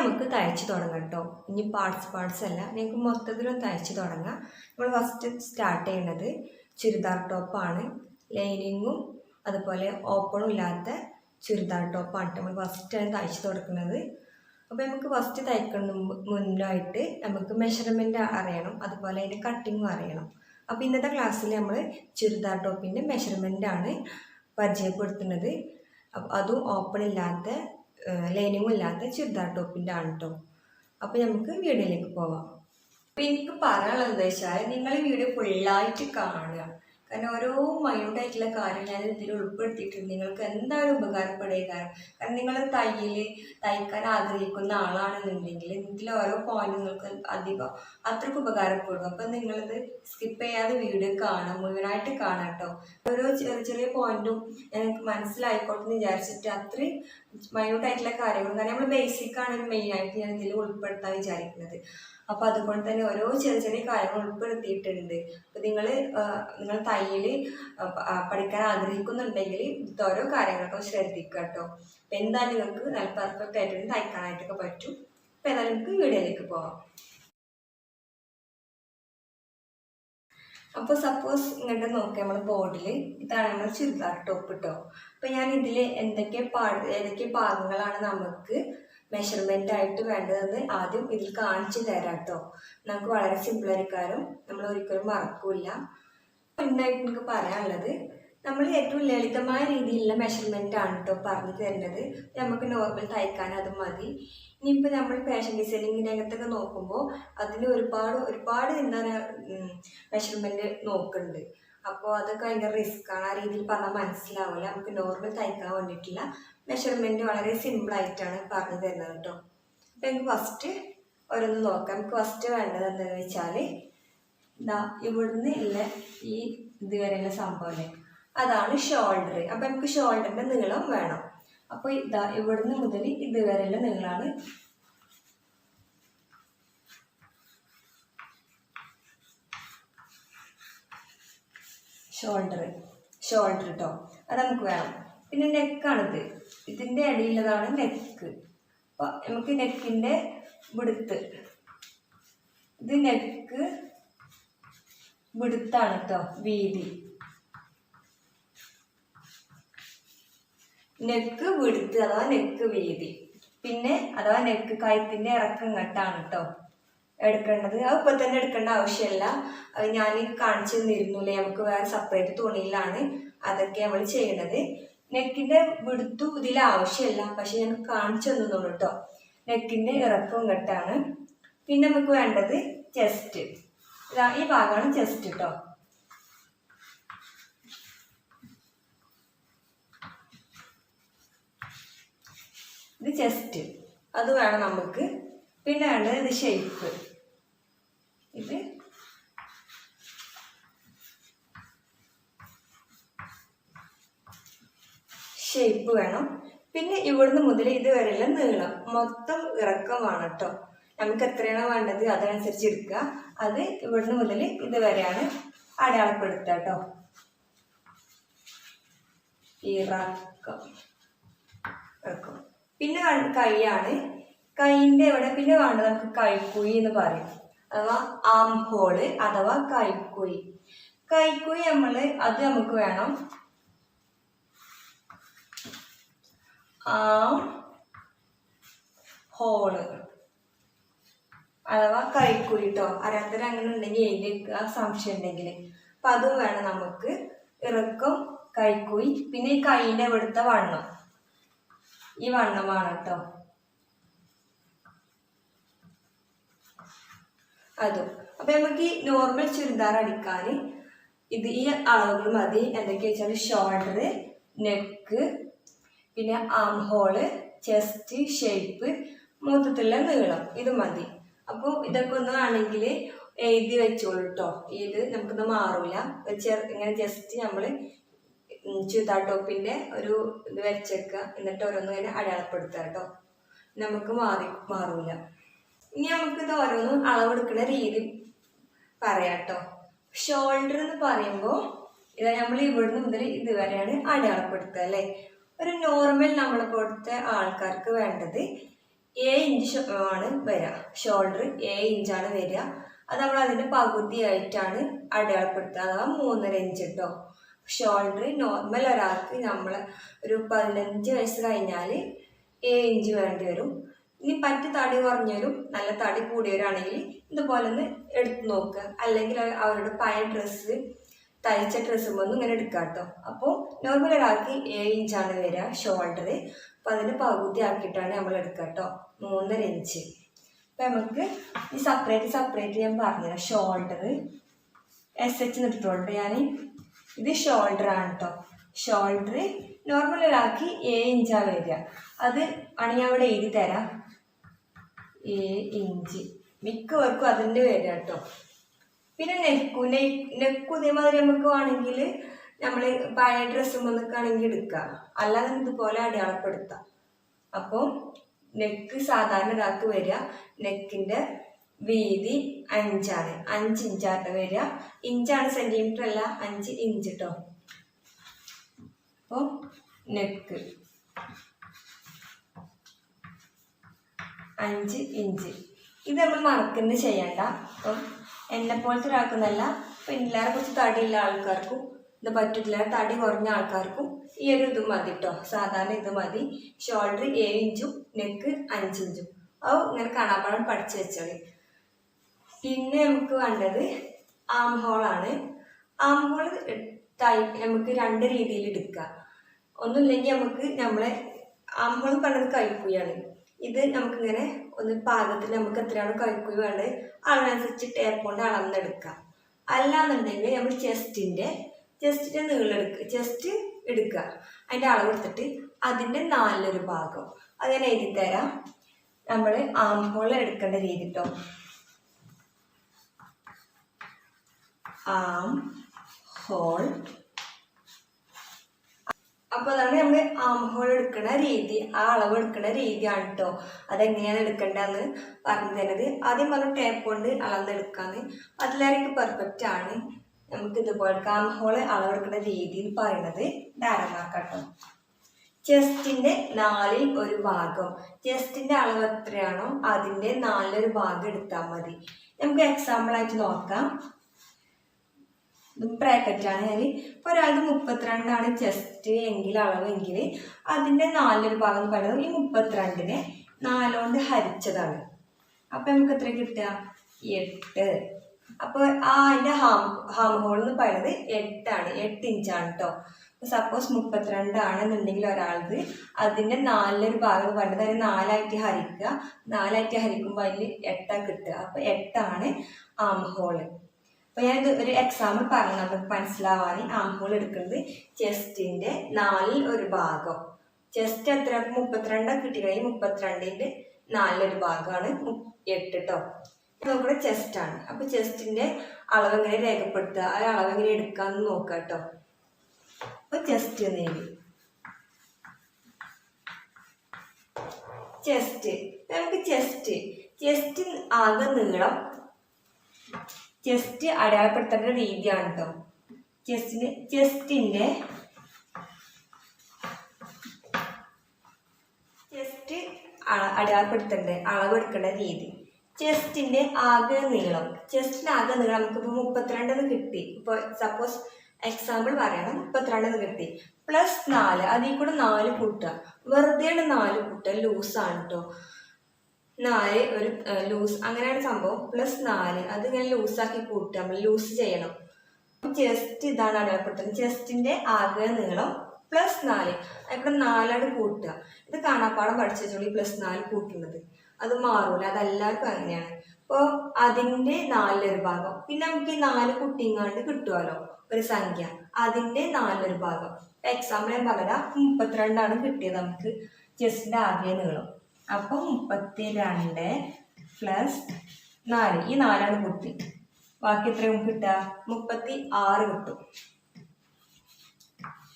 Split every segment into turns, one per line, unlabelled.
നമുക്ക് തയ്ച്ച് തുടങ്ങാം കേട്ടോ ഇനി പാർട്സ് പാർട്സ് അല്ല നിങ്ങൾക്ക് മൊത്തത്തിലും തയ്ച്ച് തുടങ്ങാം. നമ്മൾ ഫസ്റ്റ് സ്റ്റാർട്ട് ചെയ്യുന്നത് ചുരിദാർ ടോപ്പാണ് ലൈനിങ്ങും അതുപോലെ ഓപ്പണും ഇല്ലാത്ത ചുരിദാർ ടോപ്പാണ് നമ്മൾ ഫസ്റ്റാണ് തയ്ച്ച് തുടക്കുന്നത് അപ്പോൾ നമുക്ക് ഫസ്റ്റ് തയ്ക്കുന്ന മുന്നിലായിട്ട് നമുക്ക് മെഷർമെന്റ് അറിയണം. അതുപോലെ അതിന്റെ കട്ടിങ്ങും അറിയണം. അപ്പോൾ ഇന്നത്തെ ക്ലാസ്സിൽ നമ്മൾ ചുരിദാർ ടോപ്പിന്റെ മെഷർമെന്റാണ് പരിചയപ്പെടുത്തുന്നത്. അതും ഓപ്പൺ ഇല്ലാത്ത ലൈനിങ്ങും ഇല്ലാത്ത ചുരിദാർ ടോപ്പിന്റെ ആണ് കേട്ടോ അപ്പോൾ നമുക്ക് വീഡിയോയിലേക്ക് പോവാം. അപ്പോൾ എനിക്ക് പറയാനുള്ളത് വെച്ചാൽ നിങ്ങൾ വീഡിയോ ഫുള്ളായിട്ട് കാണുക. കാരണം ഓരോ മൈന്യൂട്ടായിട്ടുള്ള കാര്യം ഞാൻ ഇതിൽ ഉൾപ്പെടുത്തിയിട്ടുണ്ട്. നിങ്ങൾക്ക് എന്തായാലും ഉപകാരപ്പെടുക കാരണം? കാരണം നിങ്ങൾ തയ്യൽ തയ്ക്കാൻ ആഗ്രഹിക്കുന്ന ആളാണെന്നുണ്ടെങ്കിൽ ഇതിൽ ഓരോ പോയിന്റ് നിങ്ങൾക്ക് അധികം അത്രയ്ക്ക് ഉപകാരപ്പെടും. അപ്പം നിങ്ങളിത് സ്കിപ്പ് ചെയ്യാതെ വീഡിയോ കാണാം മുഴുവനായിട്ട് കാണാം കേട്ടോ. ഓരോ ചെറിയ ചെറിയ പോയിന്റും എനിക്ക് മനസ്സിലായിക്കോട്ടെ എന്ന് വിചാരിച്ചിട്ട് അത്രയും മൈന്യൂട്ടായിട്ടുള്ള കാര്യങ്ങളും കാരണം നമ്മൾ ബേസിക് ആണ് മെയിനായിട്ട് ഞാൻ ഇതിൽ ഉൾപ്പെടുത്താൻ വിചാരിക്കുന്നത്. അപ്പോൾ അതുകൊണ്ട് തന്നെ ഓരോ ചെറിയ ചെറിയ കാര്യങ്ങൾ ഉൾപ്പെടുത്തിയിട്ടുണ്ട്. അപ്പോൾ നിങ്ങൾ നിങ്ങൾ തയ്യൽ പഠിക്കാൻ ആഗ്രഹിക്കുന്നുണ്ടെങ്കിൽ ഓരോ കാര്യങ്ങളൊക്കെ ശ്രദ്ധിക്കുക കേട്ടോ. അപ്പോൾ എന്താ നിങ്ങൾക്ക് നല്ല പെർഫെക്റ്റ് ആയിട്ട് തയ്ക്കാനായിട്ടൊക്കെ പറ്റും? അപ്പോൾ ഏതായാലും നമുക്ക് വീഡിയോയിലേക്ക് പോവാം. അപ്പോൾ സപ്പോസ് ഇങ്ങോട്ട് നോക്കാം നമ്മുടെ ബോർഡിൽ ഇതാണ് നമ്മൾ ചുരിദാർ ടോപ്പ് കേട്ടോ അപ്പോൾ ഞാൻ ഇതിൽ എന്തൊക്കെ പാ ഏതൊക്കെ ഭാഗങ്ങളാണ് നമുക്ക് മെഷർമെന്റ് ആയിട്ട് വേണ്ടതെന്ന് ആദ്യം ഇതിൽ കാണിച്ചു തരാം കേട്ടോ നമുക്ക് വളരെ സിമ്പിളായിരിക്കാനും നമ്മൾ ഒരിക്കലും മറക്കൂല. ഉണ്ടായിട്ട് എനിക്ക് പറയാനുള്ളത് നമ്മൾ ഏറ്റവും ലളിതമായ രീതിയിലുള്ള മെഷർമെന്റ് ആണ് കേട്ടോ പറഞ്ഞു തരുന്നത്. നമുക്ക് നോർമൽ തയ്ക്കാൻ അത് മതി. ഇനിയിപ്പോൾ നമ്മൾ ഫാഷൻ ഡിസൈനിങ് രംഗത്തൊക്കെ നോക്കുമ്പോൾ അതിന് ഒരുപാട് ഒരുപാട് എന്താ പറയുക മെഷർമെന്റ് നോക്കുന്നുണ്ട്. അപ്പോൾ അതൊക്കെ ഭയങ്കര റിസ്ക്കാണ് ആ രീതിയിൽ പറഞ്ഞാൽ മനസ്സിലാവില്ല. നമുക്ക് നോർമൽ തയ്ക്കാൻ വേണ്ടിയിട്ടുള്ള മെഷർമെന്റ് വളരെ സിമ്പിളായിട്ടാണ് പറഞ്ഞു തരുന്നത് കേട്ടോ അപ്പം എനിക്ക് ഫസ്റ്റ് ഓരോന്ന് നോക്കാം. നമുക്ക് ഫസ്റ്റ് വേണ്ടത് എന്താണെന്ന് വെച്ചാൽ ഇതാ ഇവിടുന്ന് ഉള്ള ഈ ഇതുവരെയുള്ള സംഭവമല്ലേ അതാണ് ഷോൾഡർ അപ്പം നമുക്ക് ഷോൾഡറിന്റെ നീളം വേണം. അപ്പോൾ ഇതാ ഇവിടുന്ന് മുതൽ ഇതുവരെയുള്ള നീളമാണ് ഷോൾഡർ ഷോൾഡർ കേട്ടോ അത് നമുക്ക് വേണം. പിന്നെ നെക്കാണിത് ഇതിന്റെ ഇടയിലതാണ് നെക്ക് അപ്പൊ നമുക്ക് നെക്കിന്റെ വിടുത്ത് ഇത് നെക്ക് വിടുത്താണ് കേട്ടോ വീതി. നെക്ക് വിടുത്ത് അഥവാ നെക്ക് വീതി. പിന്നെ അഥവാ നെക്ക് കയത്തിന്റെ ഇറക്കം കെട്ടാണ് കേട്ടോ എടുക്കേണ്ടത്. അത് ഇപ്പം തന്നെ എടുക്കേണ്ട ആവശ്യമില്ല ഞാൻ കാണിച്ചു തന്നിരുന്നില്ലേ നമുക്ക് വേറെ സെപ്പറേറ്റ് തുണിയിലാണ് അതൊക്കെ നമ്മൾ ചെയ്യണത്. നെക്കിന്റെ വിടുത്തു ഇതിൽ ആവശ്യമില്ല. പക്ഷെ ഞാൻ കാണിച്ചു തന്നോളൂ കേട്ടോ. നെക്കിന്റെ ഇറക്കവും കെട്ടാണ്. പിന്നെ നമുക്ക് വേണ്ടത് ചെസ്റ്റ് ഇതാ ഈ ഭാഗമാണ് ചെസ്റ്റ് കേട്ടോ ഇത് ചെസ്റ്റ് അത് വേണം നമുക്ക്. പിന്നെ വേണ്ടത് ഇത് ഷേപ്പ് ഇത് ഷേപ്പ് വേണം. പിന്നെ ഇവിടുന്ന് മുതൽ ഇതുവരെയുള്ള നീളം മൊത്തം ഇറക്കമാണ് കേട്ടോ നമുക്ക് എത്രയാണോ വേണ്ടത് അതനുസരിച്ച് എടുക്കുക. അത് ഇവിടുന്ന് മുതൽ ഇതുവരെയാണ് അടയാളപ്പെടുത്തുക കേട്ടോ ഇറക്കം. ഇറക്കം. പിന്നെ കൈയാണ്. കൈന്റെ ഇവിടെ പിന്നെ വേണ്ടത് നമുക്ക് കൈക്കുഴി എന്ന് പറയും. അഥവാ ആം ഹോൾ അഥവാ കൈക്കുഴി. കൈക്കുഴി നമ്മൾ അത് നമുക്ക് വേണം ആം ഹോൾ അഥവാ കൈക്കുഴി കേട്ടോ അറിയാത്തവർ അങ്ങനെ ഉണ്ടെങ്കിൽ എഴുതി വെക്കുക സംശയം ഉണ്ടെങ്കിൽ. അപ്പം അതും വേണം നമുക്ക്. ഇറക്കും കൈക്കുഴി പിന്നെ ഈ കൈയിന്റെ ഇവിടുത്തെ വണ്ണം. ഈ വണ്ണമാണ് കേട്ടോ. അതും. അപ്പൊ നമുക്ക് ഈ നോർമൽ ചുരിദാർ അടിക്കാൻ ഇത് ഈ അളവുകൾ മതി. എന്തൊക്കെയാ വെച്ചാൽ ഷോൾഡർ നെക്ക് പിന്നെ ആം ഹോൾ ചെസ്റ്റ് ഷേപ്പ് മൊത്തത്തിലുള്ള നീളം. ഇത് മതി. അപ്പോൾ ഇതൊക്കെ ഒന്ന് ആണെങ്കിൽ എഴുതി വെച്ചോളൂ കേട്ടോ ഇത് നമുക്കൊന്നും മാറില്ല ചെറു ഇങ്ങനെ ജസ്റ്റ് നമ്മൾ ചുതാ ടോപ്പിന്റെ ഒരു ഇത് വെച്ചേക്കുക എന്നിട്ട് ഓരോന്നും ഇങ്ങനെ അടയാളപ്പെടുത്തുക കേട്ടോ നമുക്ക് മാറി മാറൂല. ഇനി നമുക്ക് ഇത് ഓരോന്നും അളവെടുക്കുന്ന രീതി പറയാം കേട്ടോ ഷോൾഡർ എന്ന് പറയുമ്പോൾ ഇതാ നമ്മൾ ഇവിടുന്ന് മുതൽ ഇതുവരെയാണ് അടയാളപ്പെടുത്തുക അല്ലേ ഒരു നോർമൽ നമ്മൾ കൊടുത്ത ആൾക്കാർക്ക് വേണ്ടത് ഏഴ് ഇഞ്ച് ആണ് വരിക ഷോൾഡർ ഏഴ് ഇഞ്ചാണ് വരിക അത് നമ്മൾ അതിന്റെ പകുതിയായിട്ടാണ് അടയാളപ്പെടുത്തുക. അഥവാ മൂന്നര ഇഞ്ച് കേട്ടോ ഷോൾഡർ നോർമൽ ഒരാൾക്ക് നമ്മൾ ഒരു പതിനഞ്ച് വയസ്സ് കഴിഞ്ഞാൽ ഏഴ് ഇഞ്ച് വേണ്ടി വരും. ഇനി പറ്റ് തടി കുറഞ്ഞവരും നല്ല തടി കൂടിയവരാണെങ്കിൽ ഇതുപോലെ ഒന്ന് എടുത്ത് നോക്കുക. അല്ലെങ്കിൽ അവരുടെ പഴയ ഡ്രസ്സ് തയ്ച്ച ഡ്രസ്സും ഒന്നും ഇങ്ങനെ എടുക്കാം കേട്ടോ അപ്പോൾ നോർമൽ ഒരാൾക്ക് ഏഴ് ഇഞ്ചാണ് വരിക ഷോൾഡർ അപ്പോൾ അതിന്റെ പകുതി ആക്കിയിട്ടാണ് നമ്മൾ എടുക്കുക കേട്ടോ മൂന്നര ഇഞ്ച് അപ്പം നമുക്ക് ഈ സെപ്പറേറ്റ് സെപ്പറേറ്റ് ഞാൻ പറഞ്ഞുതരാം ഷോൾഡർ എസ് എച്ച് നിട്ടിട്ടുണ്ട് ഞാൻ ഇത് ഷോൾഡർ ആണ് കേട്ടോ ഷോൾഡർ നോർമൽ ഒരാൾക്ക് ഏഴ് ഇഞ്ചാണ് വരിക അത് ആണ് ഞാൻ അവിടെ എഴുതി തരാം. ഏഴ് ഇഞ്ച് മിക്കവർക്കും അതിന്റെ വരിക കേട്ടോ പിന്നെ നെക്കു നെക്കു ഇതേമാതിരി നമുക്ക് വേണമെങ്കിൽ നമ്മൾ പഴയ ഡ്രസ്സും വന്നിക്കാണെങ്കിൽ എടുക്കാം. അല്ലാതെ ഇതുപോലെ അടയാളപ്പെടുത്താം. അപ്പോൾ നെക്ക് സാധാരണ ഒരാൾക്ക് വരിക നെക്കിന്റെ വീതി അഞ്ചാണ്. അഞ്ച് ഇഞ്ചാട്ട് വരിക. ഇഞ്ചാണ് സെന്റിമീറ്റർ അല്ല അഞ്ച് ഇഞ്ച് കേട്ടോ അപ്പോൾ നെക്ക്. അഞ്ച് ഇഞ്ച്. ഇത് നമ്മൾ മറക്കുന്നത് ചെയ്യണ്ട. അപ്പം എന്നെ പോലത്തെ ഒരാൾക്കെന്നല്ല. ഇപ്പം എല്ലാവരെ കുറച്ച് തടിയുള്ള ആൾക്കാർക്കും ഇത് പറ്റില്ല തടി കുറഞ്ഞ ആൾക്കാർക്കും ഈ ഒരു ഇത് മതി കേട്ടോ സാധാരണ ഇത് മതി. ഷോൾഡർ ഏഴ് ഇഞ്ചും നെക്ക് അഞ്ചിഞ്ചും അത് ഇങ്ങനെ കാണാപ്പാടം പഠിച്ചു വെച്ചോളി. പിന്നെ നമുക്ക് വേണ്ടത് ആം ഹോളാണ് ആം ഹോൾ ടൈ നമുക്ക് രണ്ട് രീതിയിൽ എടുക്കാം. ഒന്നുമില്ലെങ്കിൽ നമുക്ക് നമ്മളെ ആം ഹോൾ പറഞ്ഞത് കൈക്കുയാണ് ഇത് നമുക്കിങ്ങനെ ഒന്ന് പാകത്തിന് നമുക്ക് എത്രയാണ് കൈക്കുഴി വേണ്ടത് അളവനുസരിച്ച് ടേപ്പ് കൊണ്ട് അളന്നെടുക്കാം. അല്ലാന്നുണ്ടെങ്കിൽ നമ്മൾ ചെസ്റ്റിന്റെ ചെസ്റ്റിന്റെ നീളം എടുക്കുക ചെസ്റ്റ് എടുക്കുക അതിന്റെ അളവ് എടുത്തിട്ട് അതിന്റെ നാലൊരു ഭാഗം. അത് ഞാൻ എഴുതി തരാം. നമ്മൾ ആം ഹോൾ എടുക്കേണ്ട രീതി കേട്ടോ ആം ഹോൾ അപ്പോൾ അതാണ് നമ്മൾ ആംഹോൾ എടുക്കുന്ന രീതി ആ അളവ് എടുക്കുന്ന രീതിയാണ് കേട്ടോ അതെങ്ങനെയാണ് എടുക്കേണ്ടതെന്ന് പറഞ്ഞു തരുന്നത്. ആദ്യം പറഞ്ഞു ടേപ്പ് കൊണ്ട് അളന്നെടുക്കാന്ന് അതിലായിരിക്കും പെർഫെക്റ്റ് ആണ് നമുക്ക് ഇതുപോലെ ആം ഹോൾ അളവെടുക്കുന്ന രീതി എന്ന് പറയുന്നത്. ധാരണമാക്കട്ടോ ചെസ്റ്റിന്റെ നാലിൽ ഒരു ഭാഗം. ചെസ്റ്റിന്റെ അളവ് എത്രയാണോ അതിന്റെ നാലിലൊരു ഭാഗം എടുത്താൽ മതി. നമുക്ക് എക്സാമ്പിൾ ആയിട്ട് നോക്കാം. ബ്രാക്കറ്റാണ് ഞാൻ ഒരാൾക്ക് മുപ്പത്തിരണ്ടാണ് ചെസ്റ്റ് എങ്കിൽ അളവെങ്കിൽ അതിന്റെ നാലൊരു ഭാഗം എന്ന് പറയുന്നത് ഈ മുപ്പത്തിരണ്ടിനെ നാലുകൊണ്ട് ഹരിച്ചതാണ്. അപ്പം നമുക്ക് എത്ര കിട്ടുക? എട്ട്. അപ്പോൾ ആ അതിന്റെ ഹാം ഹാം ഹോൾ എന്ന് പറയുന്നത് എട്ടാണ്. എട്ട് ഇഞ്ചാണ് കേട്ടോ സപ്പോസ് മുപ്പത്തിരണ്ടാണെന്നുണ്ടെങ്കിൽ ഒരാളത് അതിന്റെ നാലിലൊരു ഭാഗം എന്ന് പറയുന്നത് അതിന് നാലായിട്ട് ഹരിക്കുക. നാലായിട്ട് ഹരിക്കുമ്പോൾ അതിൽ എട്ടാണ് കിട്ടുക. അപ്പോൾ എട്ടാണ് ആം ഹോൾ അപ്പോൾ ഞാൻ ഇത് ഒരു എക്സാമ്പിൾ പറഞ്ഞു നമുക്ക് മനസ്സിലാവാൻ ആംഹോൾ എടുക്കുന്നത് ചെസ്റ്റിന്റെ നാലിൽ ഒരു ഭാഗം. ചെസ്റ്റ് എത്ര? മുപ്പത്തിരണ്ട് കിട്ടിക്കഴിഞ്ഞാൽ മുപ്പത്തിരണ്ടിന്റെ നാലിലൊരു ഭാഗമാണ്. എട്ട് കേട്ടോ നോക്കുന്നത് ചെസ്റ്റാണ് അപ്പോൾ ചെസ്റ്റിന്റെ അളവ് എങ്ങനെ രേഖപ്പെടുത്തുക? ആ അളവ് എങ്ങനെ എടുക്കാമെന്ന് നോക്കാം കേട്ടോ അപ്പോൾ ചെസ്റ്റ് എഴുതി ചെസ്റ്റ് നമുക്ക് ചെസ്റ്റ് ചെസ്റ്റ് ആകെ നീളം ചെസ്റ്റ് അടയാളപ്പെടുത്തേണ്ട രീതിയാണ് കേട്ടോ ചെസ്റ്റിന് ചെസ്റ്റിന്റെ ചെസ്റ്റ് അടയാളപ്പെടുത്തേണ്ട അളവെടുക്കേണ്ട രീതി. ചെസ്റ്റിന്റെ ആകെ നീളം. ചെസ്റ്റിന്റെ ആകെ നീളം നമുക്കിപ്പോൾ മുപ്പത്തിരണ്ടെന്ന് കിട്ടി. ഇപ്പോൾ സപ്പോസ് എക്സാമ്പിൾ പറയണം. മുപ്പത്തിരണ്ടെന്ന് കിട്ടി. പ്ലസ് നാല് അതിൽ കൂടെ നാല് കൂട്ടുക. വെറുതെയാണ് നാല് കൂട്ടുക. ലൂസാണ് കേട്ടോ നാല് ഒരു ലൂസ് അങ്ങനെയാണ് സംഭവം. പ്ലസ് നാല്. അത് ഇങ്ങനെ ലൂസാക്കി കൂട്ടുക. നമ്മൾ ലൂസ് ചെയ്യണം. ചെസ്റ്റ് ഇതാണ് അടയാളപ്പെടുത്തുന്നത്. ചെസ്റ്റിന്റെ ആകെ നീളം പ്ലസ് നാല്. ഇവിടെ നാലാണ് കൂട്ടുക. ഇത് കാണാപ്പാടം പഠിച്ചോളി പ്ലസ് നാല് കൂട്ടുന്നത്. അത് മാറൂല. അതെല്ലാവർക്കും അങ്ങനെയാണ്. അപ്പോൾ അതിന്റെ നാലിലൊരു ഭാഗം. പിന്നെ നമുക്ക് ഈ നാല് കുട്ടിങ്ങാണ്ട് കിട്ടുമല്ലോ ഒരു സംഖ്യ. അതിന്റെ നാലിലൊരു ഭാഗം. എക്സാമ്പിൾ ഞാൻ പറയാം മുപ്പത്തിരണ്ടാണ് കിട്ടിയത് നമുക്ക്. ചെസ്റ്റിന്റെ ആകെ നീളം. അപ്പം മുപ്പത്തി രണ്ട് പ്ലസ് നാല്. ഈ നാലാണ് കുട്ടി. ബാക്കി എത്രയും കിട്ടുക? മുപ്പത്തി ആറ് കിട്ടും.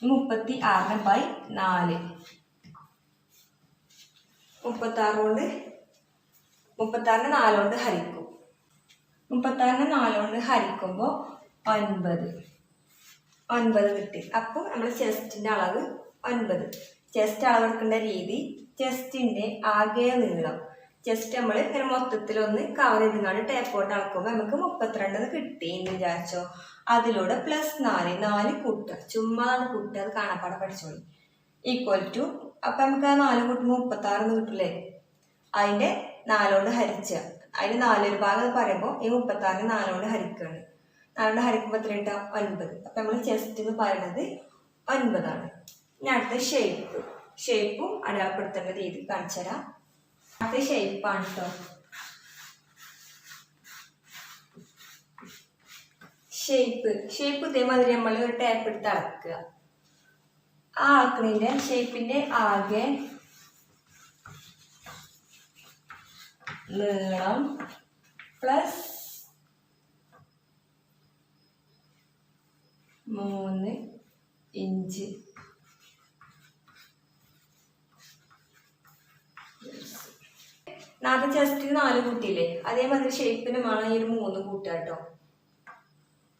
മുപ്പത്തി ആറിന് ബൈ നാല്. മുപ്പത്തി ആറ് കൊണ്ട് മുപ്പത്തി ആറിന് നാല് കൊണ്ട് ഹരിക്കും. മുപ്പത്തി ആറിന് നാല് കൊണ്ട് ഹരിക്കുമ്പോൾ ഒൻപത്. ഒൻപത് കിട്ടി. അപ്പോൾ നമ്മൾ ചെസ്റ്റിന്റെ അളവ് ഒൻപത്. ചെസ്റ്റ് അളവെടുക്കേണ്ട രീതി ചെസ്റ്റിന്റെ ആകെ നീളം. ചെസ്റ്റ് നമ്മൾ ഇങ്ങനെ മൊത്തത്തിൽ ഒന്ന് കവർ ചെയ്തുകൊണ്ട് ടേപ്പോട്ട് അളക്കുമ്പോൾ നമുക്ക് മുപ്പത്തിരണ്ട് കിട്ടി എന്ന് വിചാരിച്ചോ. അതിലൂടെ പ്ലസ് നാല് നാല് കൂട്ടുക. ചുമ്മാ കൂട്ടുക അത് കാണാപ്പാടെ പഠിച്ചോളി. ഈക്വൽ ടു അപ്പം നമുക്ക് ആ നാല് കൂട്ടുമ്പോൾ ആറ് കിട്ടില്ലേ അതിന്റെ നാലോണ്ട് ഹരിച്ച. അതിന് നാലൊരു ഭാഗം എന്ന് പറയുമ്പോൾ ഈ മുപ്പത്തി ആറിന് നാലോണ്ട് ഹരിക്കുകയാണ് നാലോണ്ട് ഹരിക്കുമ്പോൾ എത്ര കിട്ടാം ഒൻപത്. അപ്പം നമ്മൾ ചെസ്റ്റ് എന്ന് പറയുന്നത് ഒൻപതാണ്. ഇനി അടുത്ത ഷേപ്പ് ഷേപ്പും അടയാളപ്പെടുത്തേണ്ട രീതി കാണിച്ചു തരാം. അത് ഷേപ്പാണ് കേട്ടോ ഷേപ്പ്. ഷേപ്പ് ഇതേമാതിരി നമ്മൾ ടാപ്പ് എടുത്ത് അളക്കുക. ആ അളക്കണിന്റെ ഷേപ്പിന്റെ ആകെ നീളം പ്ലസ് മൂന്ന് ഇഞ്ച്. നാല് ജസ്റ്റ് നാല് കൂട്ടിയില്ലേ? അതേമാതിരി ഷേപ്പിന് വേണം ഈ ഒരു മൂന്ന് കൂട്ടുക കേട്ടോ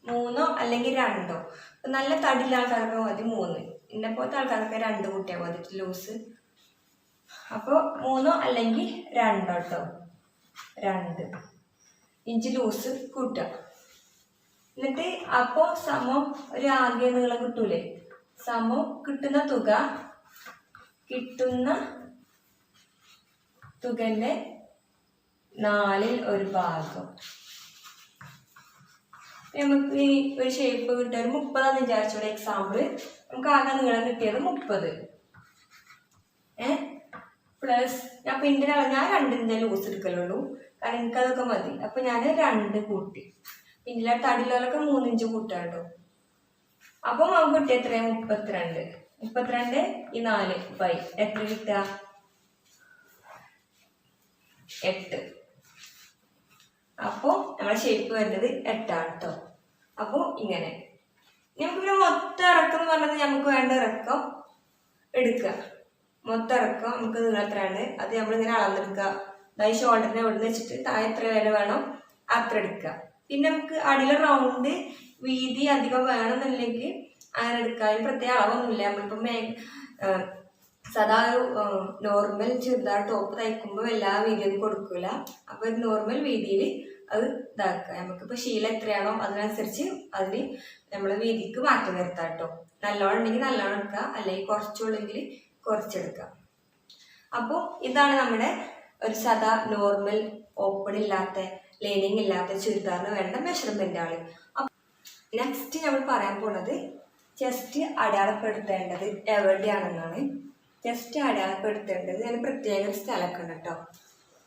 മൂന്നോ അല്ലെങ്കിൽ രണ്ടോ? അപ്പൊ നല്ല തടിയുള്ള ആൾക്കാർക്ക് മതി മൂന്ന്. എന്നെ പോലത്തെ ആൾക്കാർക്ക് രണ്ട് കൂട്ടിയാൽ മതി ലൂസ് അപ്പോൾ മൂന്നോ അല്ലെങ്കിൽ രണ്ടോ കേട്ടോ രണ്ട്. ഇഞ്ചി ലൂസ് കൂട്ടുക. എന്നിട്ട് അപ്പോൾ സമം ഒരു ആകെ നീളം കിട്ടൂലേ? സമം കിട്ടുന്ന തുക കിട്ടുന്ന തുകന്റെ നാലിൽ ഒരു ഭാഗം. നമുക്ക് ഈ ഒരു ഷേപ്പ് കിട്ടിയ ഒരു മുപ്പതാന്ന് വിചാരിച്ചോളൂ എക്സാമ്പിൾ നമുക്ക് ആകെ നീളം കിട്ടിയത് മുപ്പത്. ഏ? പ്ലസ് ഞാൻ പിന്നിൽ ഞാൻ രണ്ടിന്റെ ലൂസ് എടുക്കലുള്ളൂ. കാരണം എനിക്കതൊക്കെ മതി. അപ്പൊ ഞാൻ രണ്ട് കൂട്ടി. പിന്നിലെ തടിയിലൊക്കെ മൂന്നിഞ്ച് കൂട്ടാട്ടോ അപ്പം നമുക്ക് കിട്ടിയ എത്ര മുപ്പത്തിരണ്ട്. മുപ്പത്തിരണ്ട് ഈ നാല് ബൈ എത്ര കിട്ടുക? എട്ട്. അപ്പോൾ നമ്മുടെ ഷേപ്പ് വരുന്നത് എട്ടാണ് കേട്ടോ അപ്പോൾ ഇങ്ങനെ. നമുക്കിങ്ങനെ മൊത്തം ഇറക്കം എന്ന് പറഞ്ഞത് നമുക്ക് വേണ്ട ഇറക്കം എടുക്കുക. മൊത്തം ഇറക്കം നമുക്ക് നീളത്തിലാണ് അത് നമ്മളിങ്ങനെ അളന്നെടുക്കുക. അതായത് ഷോൾഡറിനെ ഇവിടെ വെച്ചിട്ട് താഴെ എത്ര വരെ വേണം? അത്ര എടുക്കുക. പിന്നെ നമുക്ക് അടിയിലെ റൗണ്ട് വീതി അധികം വേണമെന്നുണ്ടെങ്കിൽ അങ്ങനെ എടുക്കുക പ്രത്യേക അളവൊന്നുമില്ല. നമ്മളിപ്പോൾ മേ സദാ ഒരു നോർമൽ ചുരിദാർ ടോപ്പ് തയ്ക്കുമ്പോൾ എല്ലാ വീതിയൊന്നും കൊടുക്കില്ല അപ്പോൾ ഒരു നോർമൽ വീതിയിൽ അത് ഇതാക്കുക. നമുക്കിപ്പോൾ ശീലം എത്രയാണോ അതിനനുസരിച്ച് അതിന് നമ്മൾ വീതിക്ക് മാറ്റം വരുത്താം കേട്ടോ നല്ലോണം ഉണ്ടെങ്കിൽ നല്ലോണം എടുക്കുക. അല്ലെങ്കിൽ കുറച്ചുള്ളെങ്കിൽ കുറച്ചെടുക്കുക. അപ്പോൾ ഇതാണ് നമ്മുടെ ഒരു സദാ നോർമൽ ഓപ്പൺ ഇല്ലാത്ത ലൈനിങ് ഇല്ലാത്ത ചുരിദാറിന് വേണ്ട മെഷർമെന്റ് ആണ് നെക്സ്റ്റ് നമ്മൾ പറയാൻ പോണത് ചെസ്റ്റ് അടയാളപ്പെടുത്തേണ്ടത് എവിടെയാണെന്നാണ്. ചെസ്റ്റ് അടയാളപ്പെടുത്തേണ്ടത് ഞാൻ പ്രത്യേക സ്ഥലമൊക്കെ ഉണ്ട് കേട്ടോ.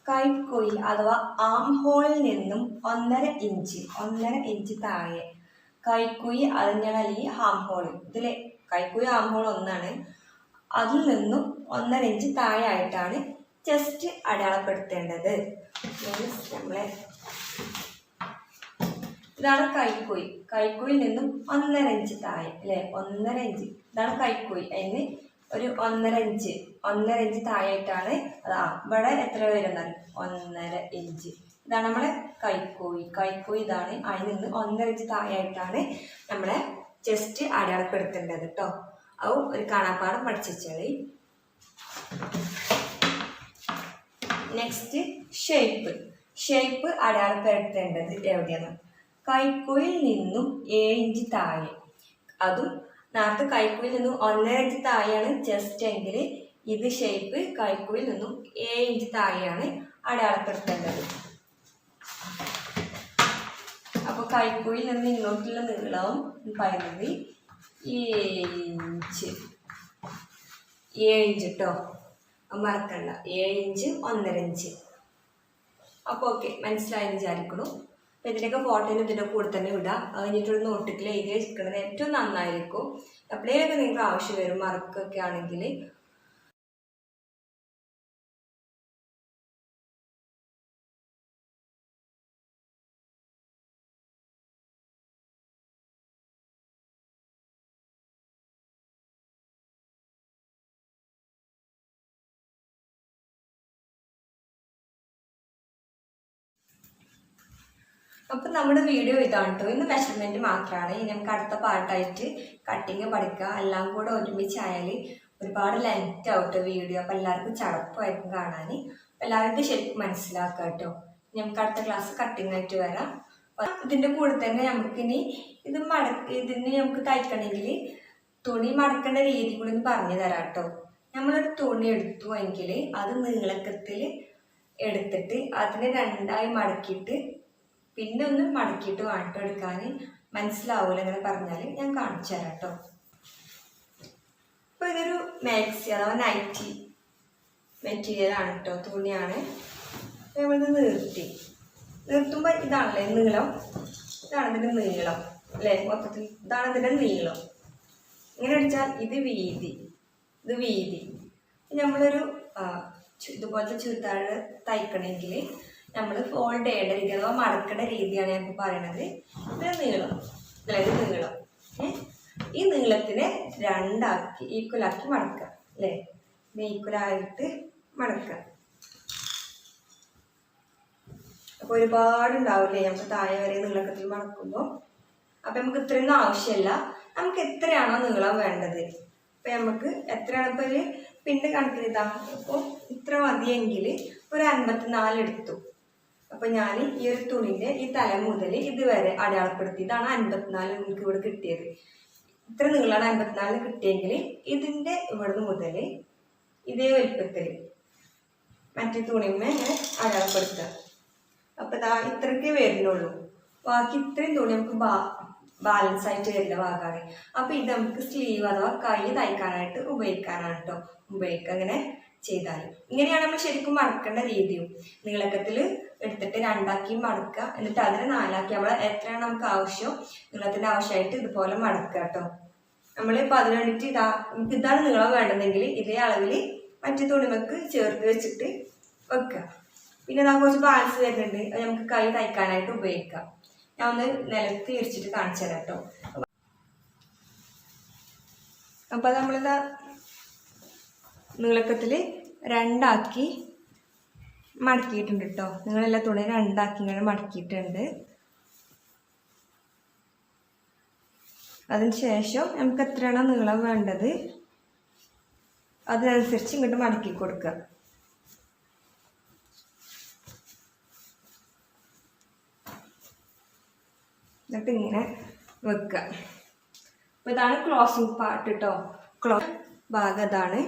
കൈക്കോയിൽ അഥവാ ആം ഹോളിൽ നിന്നും ഒന്നര ഇഞ്ച് ഒന്നര ഇഞ്ച് താഴെ. കൈക്കുയി അതിനാണ് അല്ലെങ്കിൽ ഹാം ഹോൾ ഇതിലെ കൈക്കുയി ഹാം ഹോൾ ഒന്നാണ്. അതിൽ നിന്നും ഒന്നര ഇഞ്ച് താഴെ ആയിട്ടാണ് ചെസ്റ്റ് അടയാളപ്പെടുത്തേണ്ടത്. നമ്മളെ. ഇതാണ് കൈക്കുയി കൈക്കുയിൽ നിന്നും ഒന്നര ഇഞ്ച് താഴെ അല്ലെ? ഒന്നര ഇഞ്ച്. ഇതാണ് കൈക്കുയി അതിന് ഒരു ഒന്നര ഇഞ്ച്. ഒന്നര ഇഞ്ച് താഴെയായിട്ടാണ് അതാ ഇവിടെ എത്ര വരുന്നത്? ഒന്നര ഇഞ്ച്. ഇതാണ് നമ്മളെ കൈക്കോയി കൈക്കോയി ഇതാണ് അതിൽ നിന്ന് ഒന്നര ഇഞ്ച് താഴെയായിട്ടാണ് നമ്മളെ ചെസ്റ്റ് അടയാളപ്പെടുത്തേണ്ടത് കേട്ടോ. അത് ഒരു കാണാപ്പാടം പഠിച്ചേച്ചാളി നെക്സ്റ്റ് ഷേപ്പ് ഷേപ്പ് അടയാളപ്പെടുത്തേണ്ടത് എവിടെയാണ്? കൈക്കോയിൽ നിന്നും ഏഴ് ഇഞ്ച് താഴെ. അതും നേരത്തെ കൈക്കുയിൽ നിന്നും ഒന്നര ഇഞ്ച് താഴെയാണ് ചെസ്റ്റ് എങ്കിൽ ഇത് ഷേപ്പ് കൈക്കുയിൽ നിന്നും ഏഴ് ഇഞ്ച് താഴെയാണ് അടയാളപ്പെടുത്തേണ്ടത്. അപ്പോൾ കൈക്കുയിൽ നിന്ന് ഇങ്ങോട്ടുള്ള നീളവും പറയുന്നത് ഏഞ്ച് ഏഴ് ഇഞ്ച് കേട്ടോ മറക്കണ്ട. ഏഴ് ഇഞ്ച് ഒന്നര ഇഞ്ച് അപ്പോൾ ഓക്കെ മനസ്സിലായെന്ന് വിചാരിക്കണു അപ്പോൾ ഇതിന്റെയൊക്കെ ഫോട്ടോയിൽ ഇതിന്റെ കൂടെ തന്നെ ഇടാം. കഴിഞ്ഞിട്ടൊരു നോട്ടിക്കിൽ എഴുതി വെച്ചിരിക്കുന്നത് ഏറ്റവും നന്നായിരിക്കും. എപ്പോഴേലൊക്കെ നിങ്ങൾക്ക് ആവശ്യം വരും മറക്കൊക്കെ ആണെങ്കിൽ. അപ്പം നമ്മുടെ വീഡിയോ ഇതാണ് കേട്ടോ ഇന്ന് മെഷർമെന്റ് മാത്രമാണ് ഇനി നമുക്ക് അടുത്ത പാർട്ടായിട്ട് കട്ടിങ് പഠിക്കുക എല്ലാം കൂടെ ഒരുമിച്ചായാൽ ഒരുപാട് ലെങ്ത് ആവട്ടെ വീഡിയോ അപ്പം എല്ലാവർക്കും ചടപ്പായിരിക്കും കാണാൻ അപ്പം എല്ലാവർക്കും ശരിക്കും മനസ്സിലാക്കുക കേട്ടോ നമുക്ക് അടുത്ത ക്ലാസ് കട്ടിങ് ആയിട്ട് വരാം. ഇതിന്റെ കൂടെ തന്നെ നമുക്കിനി ഇത് മടക്ക് ഇതിന് നമുക്ക് തയ്ക്കണമെങ്കിൽ തുണി മടക്കേണ്ട രീതി കൂടി ഒന്ന് പറഞ്ഞു തരാം കേട്ടോ നമ്മളൊരു തുണി എടുത്തു എങ്കിൽ അത് നീളക്കത്തിൽ എടുത്തിട്ട് അതിനെ രണ്ടായി മടക്കിയിട്ട് പിന്നെ ഒന്ന് മടക്കിയിട്ട് വാട്ടോ എടുക്കാൻ മനസ്സിലാവൂല അങ്ങനെ പറഞ്ഞാൽ ഞാൻ കാണിച്ചു തരാം കേട്ടോ ഇപ്പൊ ഇതൊരു മാക്സി അഥവാ നൈറ്റി മെറ്റീരിയൽ ആണ് കേട്ടോ തുണിയാണ്. നമ്മളിത് നിർത്തി. നിർത്തുമ്പോൾ ഇതാണല്ലേ നീളം? ഇതാണ് ഇതിന്റെ നീളം അല്ലേ? മൊത്തത്തിൽ ഇതാണ് ഇതിന്റെ നീളം. ഇങ്ങനെ അടിച്ചാൽ ഇത് വീതി ഇത് വീതി. നമ്മളൊരു ഇതുപോലത്തെ ചുരിദാർ തയ്ക്കണമെങ്കിൽ നമ്മൾ ഫോൾഡ് ചെയ്യേണ്ട രീതി അഥവാ മടക്കേണ്ട രീതിയാണ് ഞാൻ പറയണത്. ഇത് നീളം. അതായത് ഇത് നീളം ഈ നീളത്തിനെ രണ്ടാക്കി ഈക്വലാക്കി മടക്കുക. അല്ലേ? ഈക്വലായിട്ട് മടക്കുക. അപ്പോൾ ഒരുപാട് ഉണ്ടാവില്ലേ? നമുക്ക് താഴെ വരെ നീളക്കത്തിൽ മടക്കുമ്പോൾ അപ്പം നമുക്ക് ഇത്രയൊന്നും ആവശ്യമില്ല. നമുക്ക് എത്രയാണോ നീളം വേണ്ടത്. അപ്പം നമുക്ക് എത്രയാണ്? ഇപ്പോൾ ഒരു പിന്നെ കണക്കിലിതാ ഇതാ. അപ്പോൾ ഇത്ര മതിയെങ്കിൽ ഒരു അൻപത്തിനാല് എടുത്തു. അപ്പം ഞാൻ ഈ ഒരു തുണിന്റെ ഈ തല മുതൽ ഇതുവരെ അടയാളപ്പെടുത്തി ഇതാണ് അൻപത്തിനാല് നമുക്ക് ഇവിടെ കിട്ടിയത്. ഇത്ര നീളാണ് അൻപത്തിനാലിന് കിട്ടിയെങ്കിൽ ഇതിന്റെ ഇവിടുന്ന് മുതൽ ഇതേ വലിപ്പത്തിൽ മറ്റേ തുണിമേ അടയാളപ്പെടുത്തുക. അപ്പൊ ഇതാ ഇത്രക്കേ വരുന്നുള്ളൂ. ബാക്കി ഇത്രയും തുണി നമുക്ക് ബാലൻസ് ആയിട്ട് വരുന്ന ഭാഗമാണ് അപ്പൊ ഇത് നമുക്ക് സ്ലീവ് അഥവാ കൈ തയ്ക്കാനായിട്ട് ഉപയോഗിക്കാനാണ് കേട്ടോ ഉപയോഗിക്കുക അങ്ങനെ ചെയ്താൽ ഇങ്ങനെയാണ് നമ്മൾ ശരിക്കും മറക്കേണ്ട രീതിയും. നീളക്കത്തിൽ എടുത്തിട്ട് രണ്ടാക്കി മടക്കുക. എന്നിട്ട് അതിനെ നാലാക്കി. നമ്മൾ എത്രയാണ് നമുക്ക് ആവശ്യം? നീളത്തിന്റെ ആവശ്യമായിട്ട് ഇതുപോലെ മടക്കുക കേട്ടോ. നമ്മൾ ഇപ്പൊ അതിന് വേണ്ടിയിട്ട് ഇതാ നമുക്ക് ഇതാണ് നീളം വേണ്ടതെങ്കിൽ ഇതേ അളവിൽ മറ്റു തുണിമക്ക് ചേർത്ത് വെച്ചിട്ട് വെക്കുക. പിന്നെ നമുക്ക് കുറച്ച് ബാലൻസ് വരുന്നുണ്ട്. അത് നമുക്ക് കൈ തയ്ക്കാനായിട്ട് ഉപയോഗിക്കാം. ഞാൻ ഒന്ന് നിലത്ത് ഇരിച്ചിട്ട് കാണിച്ചു തരാം കേട്ടോ. അപ്പോൾ നമ്മളിതാ നീളക്കത്തിൽ രണ്ടാക്കി മടക്കിയിട്ടുണ്ട് കേട്ടോ നിങ്ങളെല്ലാ തുണി രണ്ടാക്കി ഇങ്ങനെ മടക്കിയിട്ടുണ്ട്. അതിന് ശേഷം നമുക്ക് എത്രയാണോ നീളം വേണ്ടത് അതിനനുസരിച്ച് ഇങ്ങോട്ട് മടക്കി കൊടുക്കുക. എന്നിട്ട് ഇങ്ങനെ വെക്കുക. അപ്പോൾ ഇതാണ് ക്ലോസിങ് പാർട്ട് കേട്ടോ ക്ലോ ഭാഗം ഇതാണ്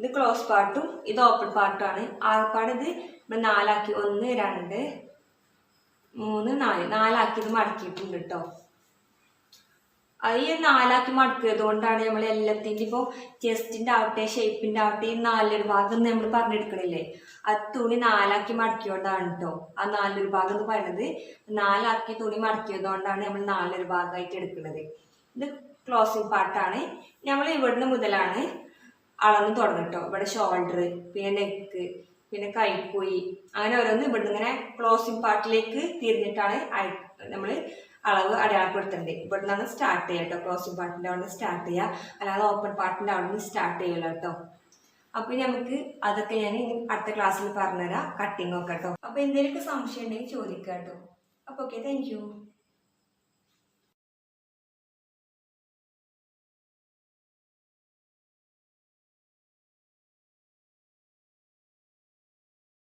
ഇത് ക്ലോസ് പാർട്ടും ഇത് ഓപ്പൺ പാർട്ടുമാണ് ആകെപ്പാട് ഇത് നമ്മൾ നാലാക്കി. ഒന്ന് രണ്ട് മൂന്ന് നാല്. നാലാക്കി ഇത് മടക്കിയിട്ടുണ്ട് കേട്ടോ ഈ നാലാക്കി മടക്കിയത് കൊണ്ടാണ് നമ്മൾ എല്ലാത്തിന്റെ ഇപ്പോൾ ചെസ്റ്റിന്റെ ആവട്ടെ ഷേപ്പിന്റെ ആവട്ടെ ഈ നാലൊരു ഭാഗം നമ്മൾ പറഞ്ഞെടുക്കണില്ലേ? അത് തുണി നാലാക്കി മടക്കിയോണ്ടാണ് കേട്ടോ ആ നാലൊരു ഭാഗം എന്ന് പറയുന്നത് നാലാക്കി തുണി മടക്കിയത് കൊണ്ടാണ് നമ്മൾ നാലൊരു ഭാഗമായിട്ട് എടുക്കുന്നത് ഇത് ക്ലോസിങ് പാർട്ടാണ് നമ്മൾ ഇവിടുന്ന് മുതലാണ് അളന്ന് തുടങ്ങും കേട്ടോ ഇവിടെ ഷോൾഡർ പിന്നെ നെക്ക് പിന്നെ കൈപ്പൊയി അങ്ങനെ ഓരോന്ന് ഇവിടെ ഇങ്ങനെ ക്ലോസിങ് പാർട്ടിലേക്ക് തിരിഞ്ഞിട്ടാണ് നമ്മൾ അളവ് അടയാളപ്പെടുത്തേണ്ടത്. ഇവിടെ നിന്നാണ് സ്റ്റാർട്ട് ചെയ്യുക കേട്ടോ ക്ലോസിങ് പാർട്ടിന്റെ അവിടെ നിന്ന് സ്റ്റാർട്ട് ചെയ്യുക അല്ലാതെ ഓപ്പൺ പാർട്ടിന്റെ അവിടെ നിന്ന് സ്റ്റാർട്ട് ചെയ്യില്ല കേട്ടോ അപ്പോൾ നമുക്ക് അതൊക്കെ ഞാൻ അടുത്ത ക്ലാസ്സിൽ പറഞ്ഞുതരാം. കട്ടിങ് ഒക്കെ കേട്ടോ അപ്പോൾ എന്തെങ്കിലുമൊക്കെ സംശയം ഉണ്ടെങ്കിൽ ചോദിക്കാം കേട്ടോ അപ്പോൾ ഓക്കെ താങ്ക്